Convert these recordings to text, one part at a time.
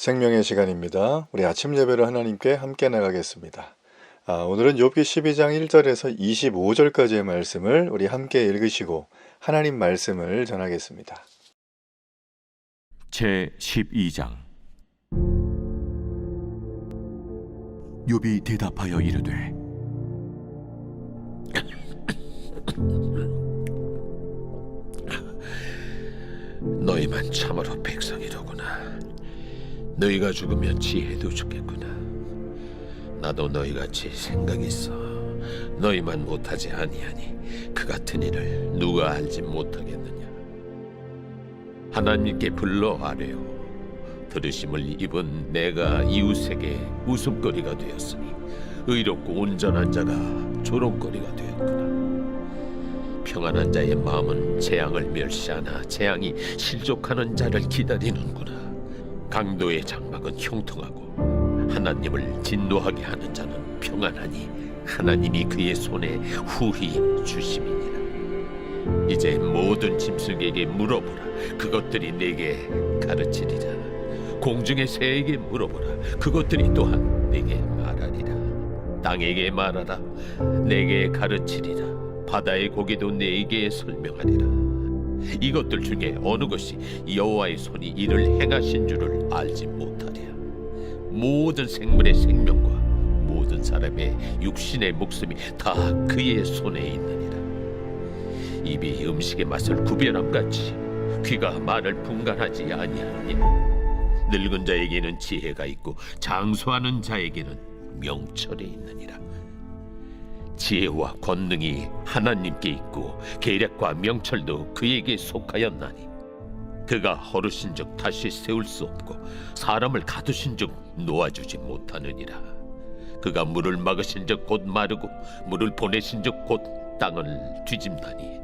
생명의 시간입니다. 우리 아침 예배로 하나님께 함께 나가겠습니다. 아, 오늘은 욥기 12장 1절에서 25절까지의 말씀을 우리 함께 읽으시고 하나님 말씀을 전하겠습니다. 제 12장 욥이 대답하여 이르되 너희만 참으로 백성이로구나. 너희가 죽으면 지혜도 죽겠구나. 나도 너희같이 생각이 있어. 너희만 못하지 아니하니 그 같은 일을 누가 알지 못하겠느냐. 하나님께 불러 아뢰어 들으심을 입은 내가 이웃에게 웃음거리가 되었으니 의롭고 온전한 자가 조롱거리가 되었구나. 평안한 자의 마음은 재앙을 멸시하나 재앙이 실족하는 자를 기다리는구나. 강도의 장막은 형통하고 하나님을 진노하게 하는 자는 평안하니 하나님이 그의 손에 후히 주심이니라. 이제 모든 짐승에게 물어보라. 그것들이 내게 가르치리라. 공중의 새에게 물어보라. 그것들이 또한 내게 말하리라. 땅에게 말하라. 내게 가르치리라. 바다의 고기도 내게 설명하리라. 이것들 중에 어느 것이 여호와의 손이 이를 행하신 줄을 알지 못하랴. 모든 생물의 생명과 모든 사람의 육신의 목숨이 다 그의 손에 있느니라. 입이 음식의 맛을 구별함 같이 귀가 말을 분간하지 아니하느냐. 늙은 자에게는 지혜가 있고 장수하는 자에게는 명철이 있느니라. 지혜와 권능이 하나님께 있고 계략과 명철도 그에게 속하였나니 그가 허르신즉 다시 세울 수 없고 사람을 가두신즉 놓아주지 못하느니라. 그가 물을 막으신즉 곧 마르고 물을 보내신즉 곧 땅을 뒤집나니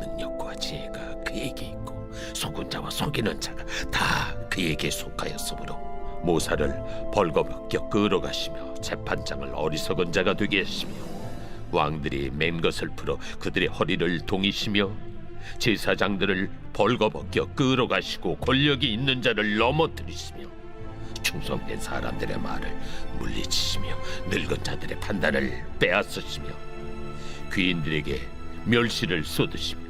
능력과 지혜가 그에게 있고 속은 자와 속이는 자가 다 그에게 속하였으므로 모사를 벌거벗겨 끌어가시며 재판장을 어리석은 자가 되게 하시며 왕들이 맨 것을 풀어 그들의 허리를 동이시며 제사장들을 벌거벗겨 끌어가시고 권력이 있는 자를 넘어뜨리시며 충성된 사람들의 말을 물리치시며 늙은 자들의 판단을 빼앗으시며 귀인들에게 멸시를 쏟으시며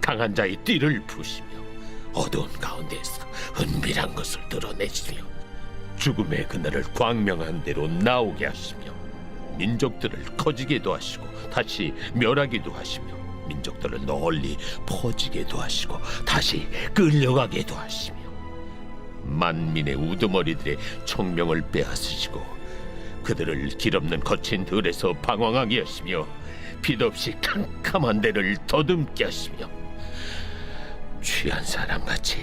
강한 자의 띠를 부시며 어두운 가운데에서 은밀한 것을 드러내시며 죽음의 그날을 광명한 대로 나오게 하시며 민족들을 커지게도 하시고 다시 멸하기도 하시며 민족들을 널리 퍼지게도 하시고 다시 끌려가게도 하시며 만민의 우두머리들의 총명을 빼앗으시고 그들을 길없는 거친 들에서 방황하게 하시며 빛없이 캄캄한 데를 더듬게 하시며 취한 사람같이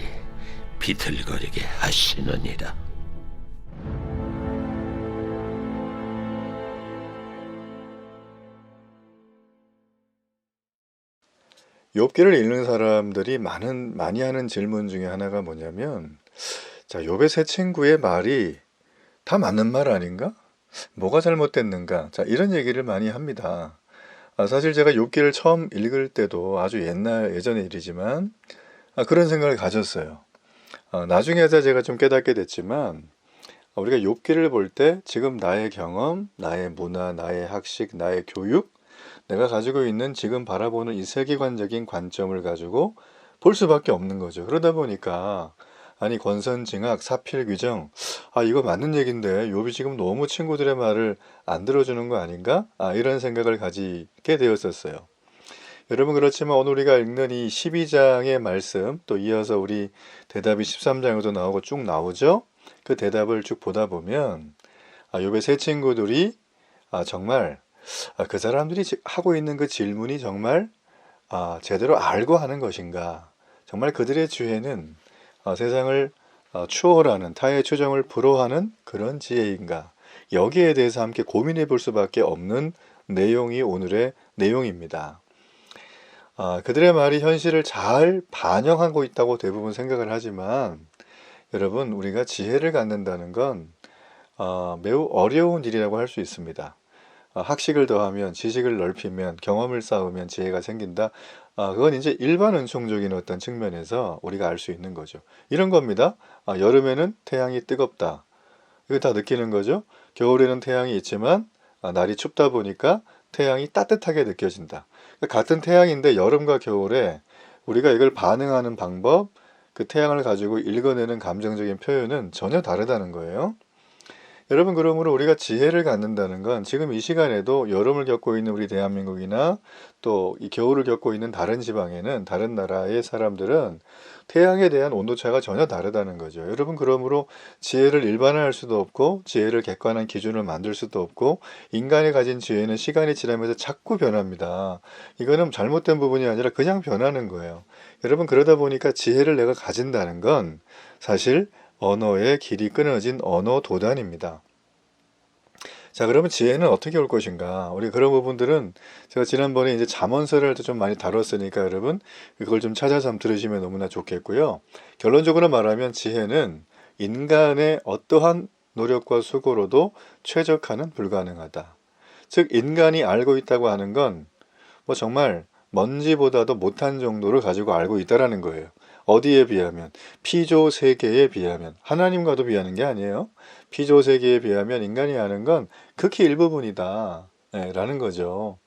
비틀거리게 하시느니라. 욥기를 읽는 사람들이 많은 많이 하는 질문 중에 하나가 뭐냐면 자, 욥의 세 친구의 말이 다 맞는 말 아닌가? 뭐가 잘못됐는가? 자, 이런 얘기를 많이 합니다. 아, 사실 제가 욥기를 처음 읽을 때도 아주 옛날 예전의 일이지만 아, 그런 생각을 가졌어요. 아, 나중에서 제가 좀 깨닫게 됐지만 아, 우리가 욥기를 볼 때 지금 나의 경험, 나의 문화, 나의 학식, 나의 교육, 내가 가지고 있는 지금 바라보는 이 세계관적인 관점을 가지고 볼 수밖에 없는 거죠. 그러다 보니까 아니 권선징악 사필규정 아 이거 맞는 얘긴데 욥이 지금 너무 친구들의 말을 안 들어주는 거 아닌가? 아 이런 생각을 가지게 되었었어요. 여러분 그렇지만 오늘 우리가 읽는 이 12장의 말씀 또 이어서 우리 대답이 13장에도 나오고 쭉 나오죠. 그 대답을 쭉 보다 보면 아, 욥의 세 친구들이 아, 정말 아, 그 사람들이 지- 하고 있는 그 질문이 정말 아, 제대로 알고 하는 것인가? 정말 그들의 주에는 아, 세상을 아, 추월하는 타의 추정을 불허하는 그런 지혜인가? 여기에 대해서 함께 고민해 볼 수밖에 없는 내용이 오늘의 내용입니다. 아, 그들의 말이 현실을 잘 반영하고 있다고 대부분 생각을 하지만 여러분 우리가 지혜를 갖는다는 건 아, 매우 어려운 일이라고 할 수 있습니다. 아, 학식을 더하면 지식을 넓히면 경험을 쌓으면 지혜가 생긴다. 아, 그건 이제 일반 은총적인 어떤 측면에서 우리가 알 수 있는 거죠. 이런 겁니다. 아, 여름에는 태양이 뜨겁다. 이거 다 느끼는 거죠. 겨울에는 태양이 있지만 아, 날이 춥다 보니까 태양이 따뜻하게 느껴진다. 그러니까 같은 태양인데 여름과 겨울에 우리가 이걸 반응하는 방법, 그 태양을 가지고 읽어내는 감정적인 표현은 전혀 다르다는 거예요. 여러분 그러므로 우리가 지혜를 갖는다는 건 지금 이 시간에도 여름을 겪고 있는 우리 대한민국이나 또 이 겨울을 겪고 있는 다른 지방에는 다른 나라의 사람들은 태양에 대한 온도차가 전혀 다르다는 거죠. 여러분 그러므로 지혜를 일반화할 수도 없고 지혜를 객관한 기준을 만들 수도 없고 인간이 가진 지혜는 시간이 지나면서 자꾸 변합니다. 이거는 잘못된 부분이 아니라 그냥 변하는 거예요. 여러분 그러다 보니까 지혜를 내가 가진다는 건 사실 언어의 길이 끊어진 언어 도단입니다. 자, 그러면 지혜는 어떻게 올 것인가? 우리 그런 부분들은 제가 지난번에 이제 잠언서를 좀 많이 다뤘으니까 여러분 그걸 좀 찾아서 한번 들으시면 너무나 좋겠고요. 결론적으로 말하면 지혜는 인간의 어떠한 노력과 수고로도 최적화는 불가능하다. 즉, 인간이 알고 있다고 하는 건 뭐 정말 먼지보다도 못한 정도를 가지고 알고 있다라는 거예요. 어디에 비하면 피조 세계에 비하면 하나님과도 비하는 게 아니에요. 피조 세계에 비하면 인간이 아는 건 극히 일부분이다. 예, 라는 거죠.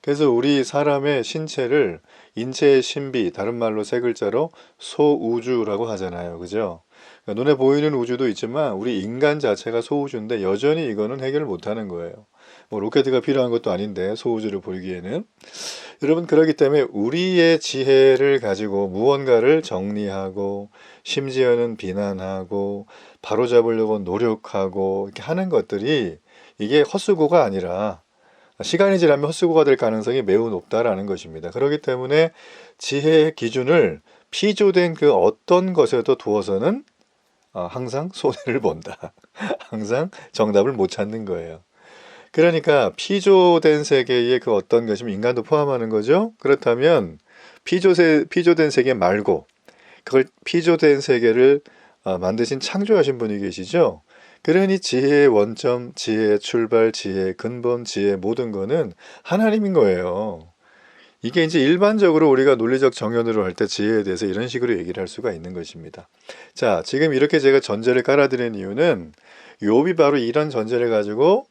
그래서 우리 사람의 신체를 인체의 신비, 다른 말로 세 글자로 소우주라고 하잖아요. 그죠? 그러니까 눈에 보이는 우주도 있지만 우리 인간 자체가 소우주인데 여전히 이거는 해결을 못 하는 거예요. 뭐 로켓가 필요한 것도 아닌데 소우주를 보이기에는 여러분 그렇기 때문에 우리의 지혜를 가지고 무언가를 정리하고 심지어는 비난하고 바로잡으려고 노력하고 이렇게 하는 것들이 이게 헛수고가 아니라 시간이 지나면 헛수고가 될 가능성이 매우 높다라는 것입니다. 그렇기 때문에 지혜의 기준을 피조된 그 어떤 것에도 두어서는 어, 항상 손해를 본다. 항상 정답을 못 찾는 거예요. 그러니까 피조된 세계의 그 어떤 것이면 인간도 포함하는 거죠. 그렇다면 피조세, 피조된 세계 말고 그걸 피조된 세계를 어, 만드신 창조하신 분이 계시죠. 그러니 지혜의 원점, 지혜의 출발, 지혜의 근본, 지혜의 모든 거는 하나님인 거예요. 이게 이제 일반적으로 우리가 논리적 정연으로 할 때 지혜에 대해서 이런 식으로 얘기를 할 수가 있는 것입니다. 자, 지금 이렇게 제가 전제를 깔아드린 이유는 욥이 바로 이런 전제를 가지고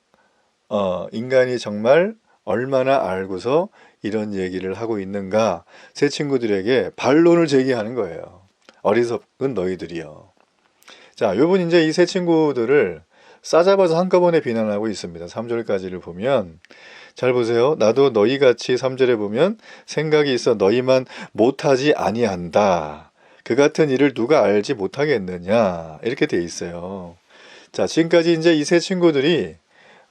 어, 인간이 정말 얼마나 알고서 이런 얘기를 하고 있는가 새 친구들에게 반론을 제기하는 거예요. 어리석은 너희들이요. 자, 요분 이제 이세 친구들을 싸잡아서 한꺼번에 비난하고 있습니다. 3절까지를 보면 잘 보세요. 나도 너희 같이 3절에 보면 생각이 있어 너희만 못하지 아니한다. 그 같은 일을 누가 알지 못하겠느냐. 이렇게 돼 있어요. 자, 지금까지 이제 이 세 친구들이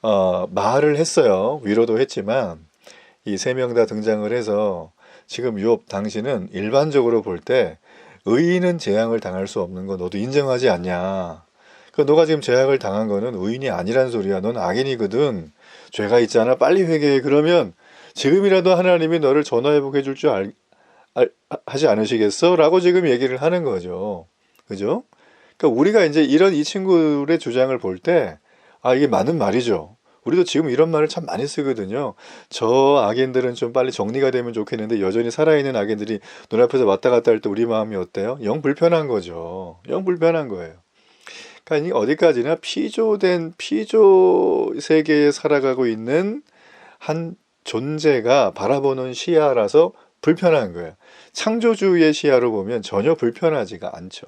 어, 말을 했어요. 위로도 했지만 이 세 명 다 등장을 해서 지금 유업 당신은 일반적으로 볼 때 의인은 재앙을 당할 수 없는 거 너도 인정하지 않냐. 그 너가 지금 재앙을 당한 거는 의인이 아니란 소리야. 넌 악인이거든. 죄가 있잖아. 빨리 회개해. 그러면 지금이라도 하나님이 너를 전화해보게 해줄 줄 알, 알, 하지 않으시겠어? 라고 지금 얘기를 하는 거죠. 그죠? 그러니까 우리가 이제 이런 이 친구의 주장을 볼 때, 아, 이게 맞는 말이죠. 우리도 지금 이런 말을 참 많이 쓰거든요. 저 악인들은 좀 빨리 정리가 되면 좋겠는데 여전히 살아있는 악인들이 눈앞에서 왔다 갔다 할 때 우리 마음이 어때요? 영 불편한 거죠. 영 불편한 거예요. 그러니까 어디까지나 피조된 피조 세계에 살아가고 있는 한 존재가 바라보는 시야라서 불편한 거예요. 창조주의 시야로 보면 전혀 불편하지가 않죠.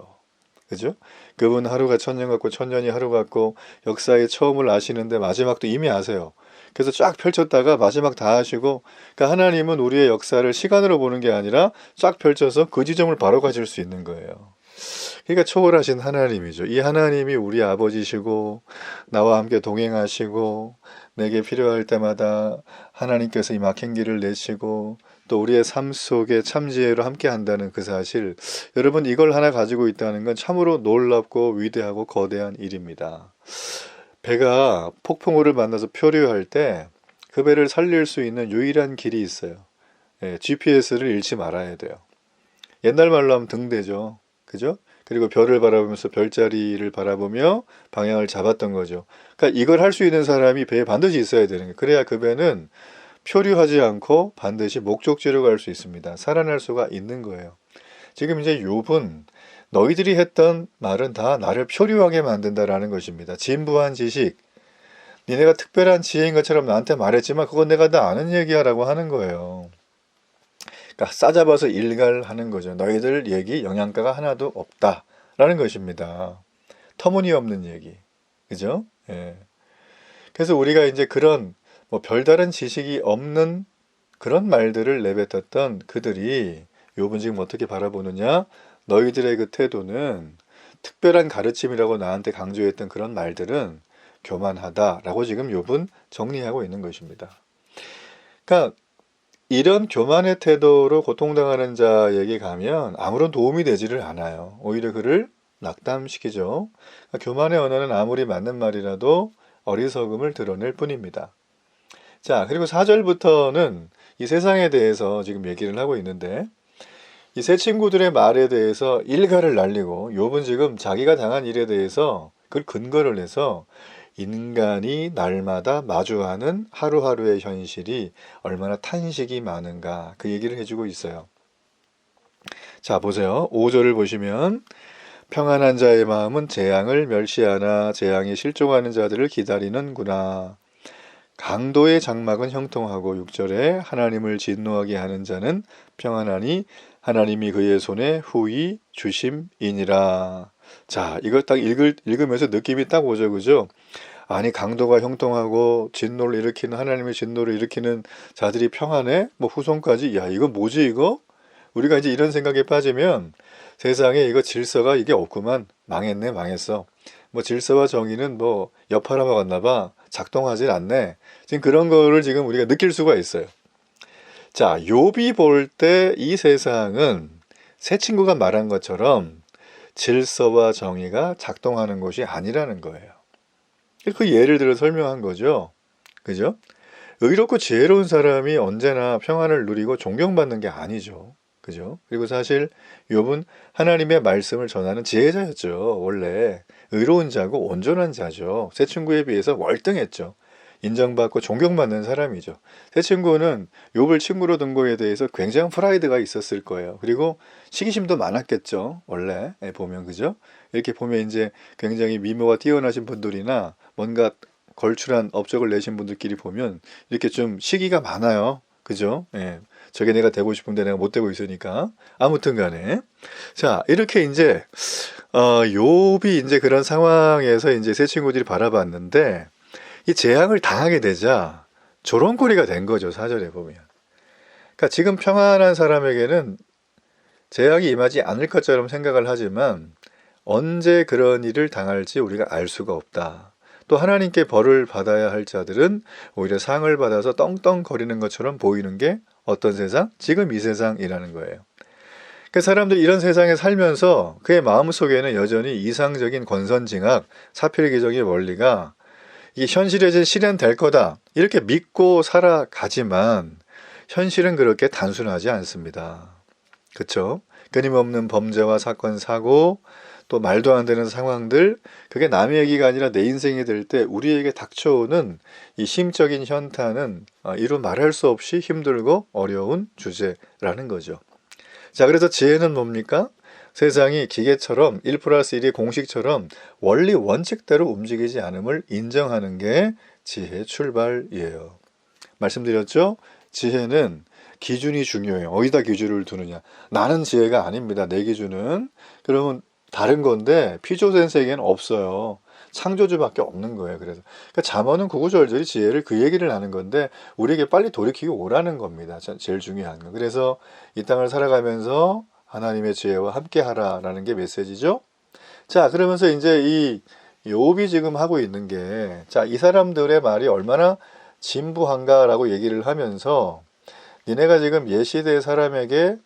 그죠? 그분 하루가 천년 같고 천년이 하루 같고 역사의 처음을 아시는데 마지막도 이미 아세요. 그래서 쫙 펼쳤다가 마지막 다 하시고 그러니까 하나님은 우리의 역사를 시간으로 보는 게 아니라 쫙 펼쳐서 그 지점을 바로 가질 수 있는 거예요. 그러니까 초월하신 하나님이죠. 이 하나님이 우리 아버지시고 나와 함께 동행하시고 내게 필요할 때마다 하나님께서 이 막힌 길을 내시고 또 우리의 삶 속에 참 지혜로 함께 한다는 그 사실 여러분 이걸 하나 가지고 있다는 건 참으로 놀랍고 위대하고 거대한 일입니다. 배가 폭풍우를 만나서 표류할 때 그 배를 살릴 수 있는 유일한 길이 있어요. 예, GPS를 잃지 말아야 돼요. 옛날 말로 하면 등대죠. 그죠? 그리고 별을 바라보면서 별자리를 바라보며 방향을 잡았던 거죠. 그러니까 이걸 할 수 있는 사람이 배에 반드시 있어야 되는 거예요. 그래야 그 배는 표류하지 않고 반드시 목적지로 갈 수 있습니다. 살아날 수가 있는 거예요. 지금 이제 욥은 너희들이 했던 말은 다 나를 표류하게 만든다라는 것입니다. 진부한 지식, 니네가 특별한 지혜인 것처럼 나한테 말했지만 그건 내가 다 아는 얘기야라고 하는 거예요. 그러니까 싸잡아서 일갈하는 거죠. 너희들 얘기 영양가가 하나도 없다라는 것입니다. 터무니없는 얘기, 그죠? 예. 그래서 우리가 이제 그런 뭐 별다른 지식이 없는 그런 말들을 내뱉었던 그들이 욥은 지금 어떻게 바라보느냐? 너희들의 그 태도는 특별한 가르침이라고 나한테 강조했던 그런 말들은 교만하다라고 지금 욥은 정리하고 있는 것입니다. 그러니까 이런 교만의 태도로 고통당하는 자에게 가면 아무런 도움이 되지를 않아요. 오히려 그를 낙담시키죠. 그러니까 교만의 언어는 아무리 맞는 말이라도 어리석음을 드러낼 뿐입니다. 자, 그리고 4절부터는 이 세상에 대해서 지금 얘기를 하고 있는데 이 세 친구들의 말에 대해서 일가를 날리고 욥은 지금 자기가 당한 일에 대해서 그걸 근거를 해서 인간이 날마다 마주하는 하루하루의 현실이 얼마나 탄식이 많은가 그 얘기를 해주고 있어요. 자, 보세요. 5절을 보시면 평안한 자의 마음은 재앙을 멸시하나 재앙이 실종하는 자들을 기다리는구나. 강도의 장막은 형통하고 6절에 하나님을 진노하게 하는 자는 평안하니 하나님이 그의 손에 후히 주심이니라. 자, 이걸 딱 읽을, 읽으면서 느낌이 딱 오죠, 그죠? 아니, 강도가 형통하고 진노를 일으키는, 하나님의 진노를 일으키는 자들이 평안해? 뭐 후손까지? 야, 이거 뭐지, 이거? 우리가 이제 이런 생각에 빠지면 세상에 이거 질서가 이게 없구만. 망했네, 망했어. 뭐 질서와 정의는 뭐 여파라 먹었나 봐. 작동하질 않네. 지금 그런 거를 지금 우리가 느낄 수가 있어요. 자, 욥이 볼때 이 세상은 새 친구가 말한 것처럼 질서와 정의가 작동하는 것이 아니라는 거예요. 그 예를 들어 설명한 거죠. 그죠? 의롭고 지혜로운 사람이 언제나 평안을 누리고 존경받는 게 아니죠. 그죠? 그리고 사실 욥은 하나님의 말씀을 전하는 지혜자였죠. 원래 의로운 자고 온전한 자죠. 새 친구에 비해서 월등했죠. 인정받고 존경받는 사람이죠. 새 친구는 욥을 친구로 둔 거에 대해서 굉장한 프라이드가 있었을 거예요. 그리고 시기심도 많았겠죠. 원래 예, 보면 그죠? 이렇게 보면 이제 굉장히 미모가 뛰어나신 분들이나 뭔가 걸출한 업적을 내신 분들끼리 보면 이렇게 좀 시기가 많아요. 그죠? 예. 저게 내가 되고 싶은데 내가 못 되고 있으니까. 아무튼 간에. 자 이렇게 이제 어 욥이 이제 그런 상황에서 이제 새 친구들이 바라봤는데 이 재앙을 당하게 되자 조롱거리가 된 거죠 사절에 보면. 그러니까 지금 평안한 사람에게는 재앙이 임하지 않을 것처럼 생각을 하지만 언제 그런 일을 당할지 우리가 알 수가 없다. 또 하나님께 벌을 받아야 할 자들은 오히려 상을 받아서 떵떵거리는 것처럼 보이는 게 어떤 세상? 지금 이 세상이라는 거예요. 그 사람들이 이런 세상에 살면서 그의 마음속에는 여전히 이상적인 권선징악, 사필기적인 원리가 이게 현실에 실현될 거다. 이렇게 믿고 살아가지만 현실은 그렇게 단순하지 않습니다. 그렇죠? 끊임없는 범죄와 사건, 사고, 또 말도 안 되는 상황들, 그게 남의 얘기가 아니라 내 인생이 될 때 우리에게 닥쳐오는 이 심적인 현타는 어, 이루 말할 수 없이 힘들고 어려운 주제라는 거죠. 자, 그래서 지혜는 뭡니까? 세상이 기계처럼 1 플러스 1의 공식처럼 원리 원칙대로 움직이지 않음을 인정하는 게 지혜 출발이에요. 말씀드렸죠? 지혜는 기준이 중요해요. 어디다 기준을 두느냐. 나는 지혜가 아닙니다. 내 기준은. 그러면 다른 건데 피조센세에게는 없어요. 창조주밖에 없는 거예요. 그래서 그러니까 잠언은 구구절절히 지혜를 그 얘기를 하는 건데 우리에게 빨리 돌이키고 오라는 겁니다. 자, 제일 중요한 거. 그래서 이 땅을 살아가면서 하나님의 지혜와 함께하라라는 게 메시지죠. 자, 그러면서 이제 이 욥이 지금 하고 있는 게 자, 이 사람들의 말이 얼마나 진부한가라고 얘기를 하면서 니네가 지금 예시대 사람에게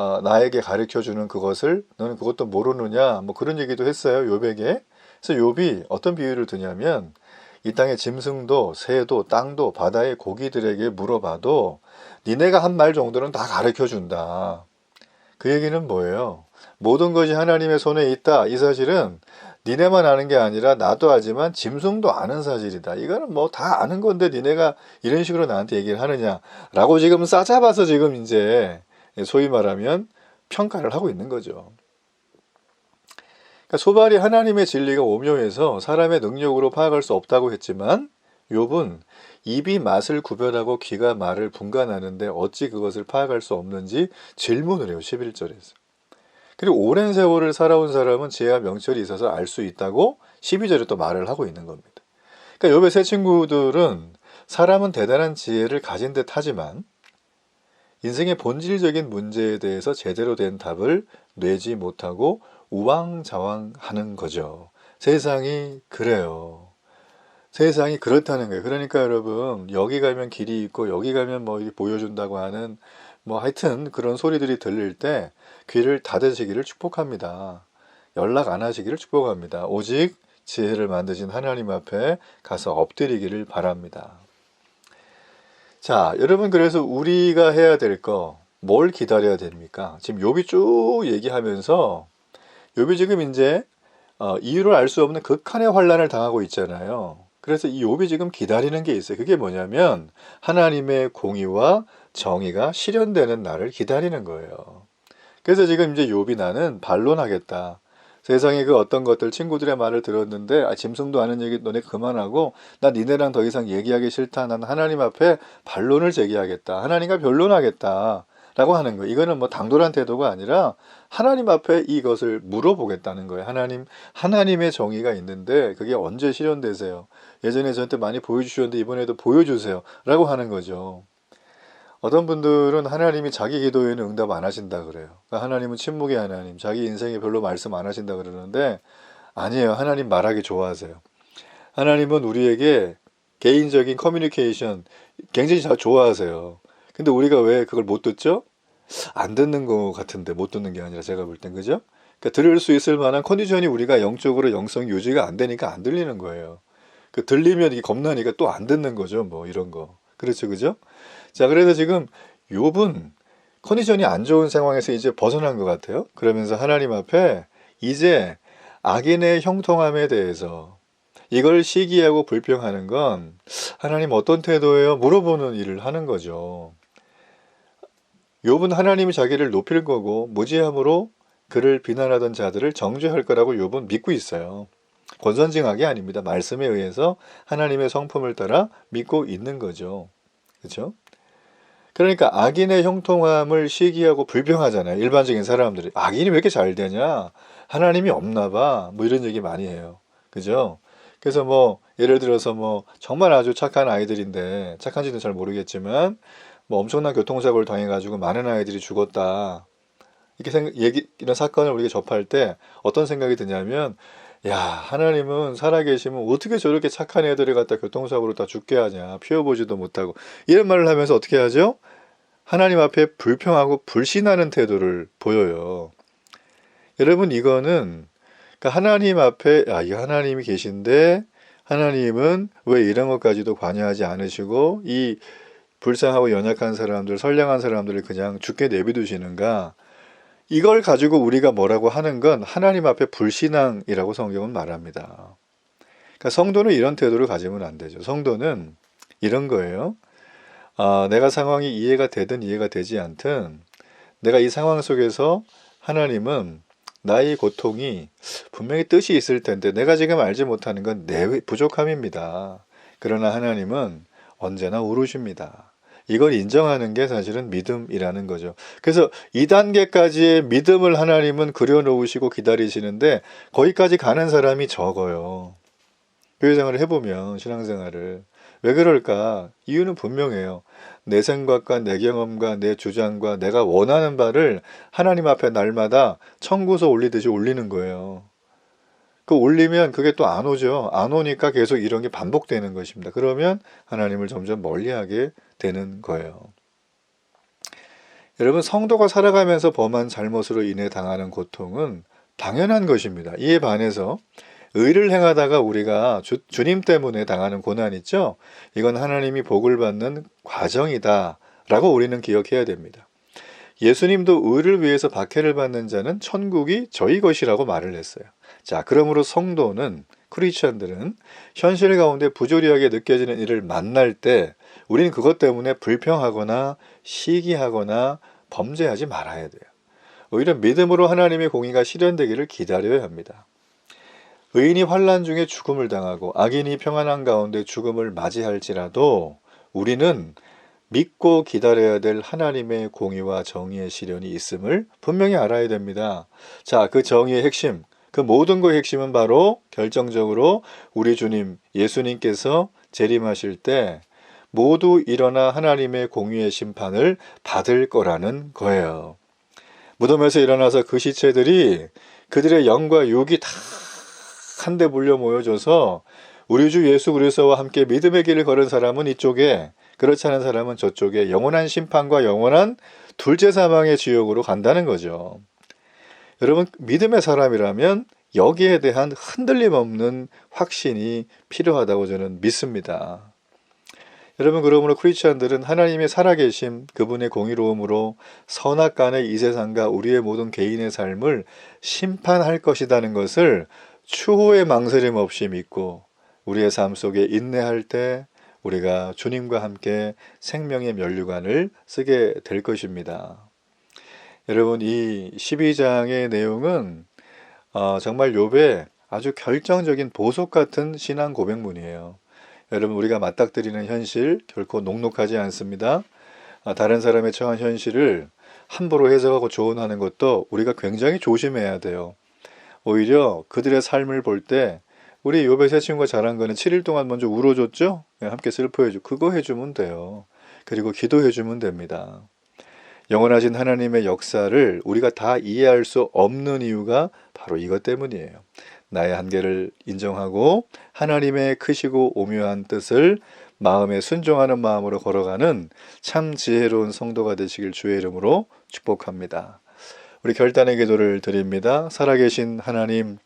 어, 나에게 가르쳐 주는 그것을 너는 그것도 모르느냐? 뭐 그런 얘기도 했어요 욥에게 그래서 욥이 어떤 비유를 드냐면 이 땅의 짐승도 새도 땅도 바다의 고기들에게 물어봐도 니네가 한 말 정도는 다 가르쳐 준다. 그 얘기는 뭐예요? 모든 것이 하나님의 손에 있다. 이 사실은 니네만 아는 게 아니라 나도 알지만 짐승도 아는 사실이다. 이거는 뭐 다 아는 건데 니네가 이런 식으로 나한테 얘기를 하느냐라고 지금 싸잡아서 지금 이제 소위 말하면 평가를 하고 있는 거죠. 그러니까 소발이 하나님의 진리가 오묘해서 사람의 능력으로 파악할 수 없다고 했지만 욥은 입이 맛을 구별하고 귀가 말을 분간하는데 어찌 그것을 파악할 수 없는지 질문을 해요. 11절에서. 그리고 오랜 세월을 살아온 사람은 지혜와 명철이 있어서 알 수 있다고 12절에 또 말을 하고 있는 겁니다. 그러니까 욥의 세 친구들은 사람은 대단한 지혜를 가진 듯 하지만 인생의 본질적인 문제에 대해서 제대로 된 답을 내지 못하고 우왕좌왕하는 거죠. 세상이 그래요. 세상이 그렇다는 거예요. 그러니까 여러분 여기 가면 길이 있고 여기 가면 뭐 보여준다고 하는 뭐 하여튼 그런 소리들이 들릴 때 귀를 닫으시기를 축복합니다. 연락 안 하시기를 축복합니다. 오직 지혜를 만드신 하나님 앞에 가서 엎드리기를 바랍니다. 자, 여러분 그래서 우리가 해야 될 거 뭘 기다려야 됩니까? 지금 욥이 쭉 얘기하면서 욥이 지금 이제 어, 이유를 알 수 없는 극한의 환란을 당하고 있잖아요. 그래서 이 욥이 지금 기다리는 게 있어요. 그게 뭐냐면 하나님의 공의와 정의가 실현되는 날을 기다리는 거예요. 그래서 지금 이제 욥이 나는 반론하겠다. 세상에 그 어떤 것들 친구들의 말을 들었는데 아, 짐승도 아는 얘기 너네 그만하고 나 니네랑 더 이상 얘기하기 싫다. 난 하나님 앞에 반론을 제기하겠다. 하나님과 변론하겠다. 라고 하는 거예요. 이거는 뭐 당돌한 태도가 아니라 하나님 앞에 이것을 물어보겠다는 거예요. 하나님, 하나님의 정의가 있는데 그게 언제 실현되세요? 예전에 저한테 많이 보여주셨는데 이번에도 보여주세요. 라고 하는 거죠. 어떤 분들은 하나님이 자기 기도에는 응답 안 하신다 그래요. 그러니까 하나님은 침묵의 하나님, 자기 인생에 별로 말씀 안 하신다 그러는데 아니에요. 하나님 말하기 좋아하세요. 하나님은 우리에게 개인적인 커뮤니케이션 굉장히 잘 좋아하세요. 근데 우리가 왜 그걸 못 듣죠? 안 듣는 것 같은데 못 듣는 게 아니라 제가 볼 땐 그죠? 그러니까 들을 수 있을 만한 컨디션이 우리가 영적으로 영성 유지가 안 되니까 안 들리는 거예요. 그 들리면 이게 겁나니까 또 안 듣는 거죠. 뭐 이런 거. 그렇죠. 그죠? 자, 그래서 지금 욥은 컨디션이 안 좋은 상황에서 이제 벗어난 것 같아요. 그러면서 하나님 앞에 이제 악인의 형통함에 대해서 이걸 시기하고 불평하는 건 하나님 어떤 태도예요? 물어보는 일을 하는 거죠. 욥은 하나님이 자기를 높일 거고 무지함으로 그를 비난하던 자들을 정죄할 거라고 욥은 믿고 있어요. 권선징악이 아닙니다. 말씀에 의해서 하나님의 성품을 따라 믿고 있는 거죠. 그렇죠? 그러니까 악인의 형통함을 시기하고 불평하잖아요. 일반적인 사람들이 악인이 왜 이렇게 잘 되냐? 하나님이 없나 봐. 뭐 이런 얘기 많이 해요. 그죠? 그래서 뭐 예를 들어서 뭐 정말 아주 착한 아이들인데 착한지는 잘 모르겠지만 뭐 엄청난 교통사고를 당해가지고 많은 아이들이 죽었다. 이렇게 생각, 얘기, 이런 사건을 우리가 접할 때 어떤 생각이 드냐면, 야, 하나님은 살아계시면 어떻게 저렇게 착한 애들을 갖다 교통사고로 다 죽게 하냐. 피워보지도 못하고. 이런 말을 하면서 어떻게 하죠? 하나님 앞에 불평하고 불신하는 태도를 보여요. 여러분, 이거는, 그러니까 하나님 앞에, 아, 이 하나님이 계신데, 하나님은 왜 이런 것까지도 관여하지 않으시고, 이 불쌍하고 연약한 사람들, 선량한 사람들을 그냥 죽게 내비두시는가? 이걸 가지고 우리가 뭐라고 하는 건 하나님 앞에 불신앙이라고 성경은 말합니다. 그러니까 성도는 이런 태도를 가지면 안 되죠. 성도는 이런 거예요. 아, 내가 상황이 이해가 되든 이해가 되지 않든 내가 이 상황 속에서 하나님은 나의 고통이 분명히 뜻이 있을 텐데 내가 지금 알지 못하는 건 내 부족함입니다. 그러나 하나님은 언제나 오르십니다. 이걸 인정하는 게 사실은 믿음이라는 거죠. 그래서 2단계까지의 믿음을 하나님은 그려놓으시고 기다리시는데 거기까지 가는 사람이 적어요. 교회생활을 해보면 신앙생활을 왜 그럴까? 이유는 분명해요. 내 생각과 내 경험과 내 주장과 내가 원하는 바를 하나님 앞에 날마다 청구서 올리듯이 올리는 거예요. 그 올리면 그게 또 안 오죠. 안 오니까 계속 이런 게 반복되는 것입니다. 그러면 하나님을 점점 멀리하게 되는 거예요. 여러분 성도가 살아가면서 범한 잘못으로 인해 당하는 고통은 당연한 것입니다. 이에 반해서 의를 행하다가 우리가 주, 주님 때문에 당하는 고난 있죠? 이건 하나님이 복을 받는 과정이다. 라고 우리는 기억해야 됩니다. 예수님도 의를 위해서 박해를 받는 자는 천국이 저희 것이라고 말을 했어요. 자, 그러므로 성도는 크리스천들은 현실 가운데 부조리하게 느껴지는 일을 만날 때 우리는 그것 때문에 불평하거나 시기하거나 범죄하지 말아야 돼요. 오히려 믿음으로 하나님의 공의가 실현되기를 기다려야 합니다. 의인이 환란 중에 죽음을 당하고 악인이 평안한 가운데 죽음을 맞이할지라도 우리는 믿고 기다려야 될 하나님의 공의와 정의의 실현이 있음을 분명히 알아야 됩니다. 자, 그 정의의 핵심, 그 모든 것의 핵심은 바로 결정적으로 우리 주님 예수님께서 재림하실 때 모두 일어나 하나님의 공의의 심판을 받을 거라는 거예요. 무덤에서 일어나서 그 시체들이 그들의 영과 육이 다 한데 물려 모여져서 우리 주 예수 그리스도와 함께 믿음의 길을 걸은 사람은 이쪽에 그렇지 않은 사람은 저쪽에 영원한 심판과 영원한 둘째 사망의 지옥으로 간다는 거죠. 여러분 믿음의 사람이라면 여기에 대한 흔들림 없는 확신이 필요하다고 저는 믿습니다. 여러분 그러므로 크리스천들은 하나님의 살아계심 그분의 공의로움으로 선악 간의 이 세상과 우리의 모든 개인의 삶을 심판할 것이라는 것을 추호의 망설임 없이 믿고 우리의 삶 속에 인내할 때 우리가 주님과 함께 생명의 면류관을 쓰게 될 것입니다. 여러분 이 12장의 내용은 어, 정말 욥의 아주 결정적인 보석 같은 신앙 고백문이에요. 여러분 우리가 맞닥뜨리는 현실 결코 녹록하지 않습니다. 아, 다른 사람의 처한 현실을 함부로 해석하고 조언하는 것도 우리가 굉장히 조심해야 돼요. 오히려 그들의 삶을 볼 때 우리 욥의 세 친구가 잘한 거는 7일 동안 먼저 울어줬죠? 네, 함께 슬퍼해주 그거 해주면 돼요. 그리고 기도해주면 됩니다. 영원하신 하나님의 역사를 우리가 다 이해할 수 없는 이유가 바로 이것 때문이에요. 나의 한계를 인정하고 하나님의 크시고 오묘한 뜻을 마음에 순종하는 마음으로 걸어가는 참 지혜로운 성도가 되시길 주의 이름으로 축복합니다. 우리 결단의 기도를 드립니다. 살아계신 하나님,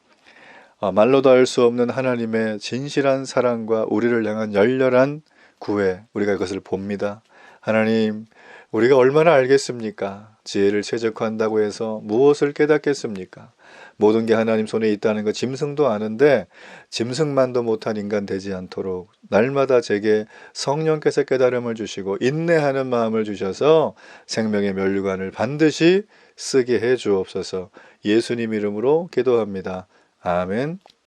아, 말로도 알 수 없는 하나님의 진실한 사랑과 우리를 향한 열렬한 구애, 우리가 그것을 봅니다. 하나님, 우리가 얼마나 알겠습니까? 지혜를 최적화한다고 해서 무엇을 깨닫겠습니까? 모든 게 하나님 손에 있다는 것 짐승도 아는데 짐승만도 못한 인간 되지 않도록 날마다 제게 성령께서 깨달음을 주시고 인내하는 마음을 주셔서 생명의 면류관을 반드시 쓰게 해 주옵소서 예수님 이름으로 기도합니다. 아멘.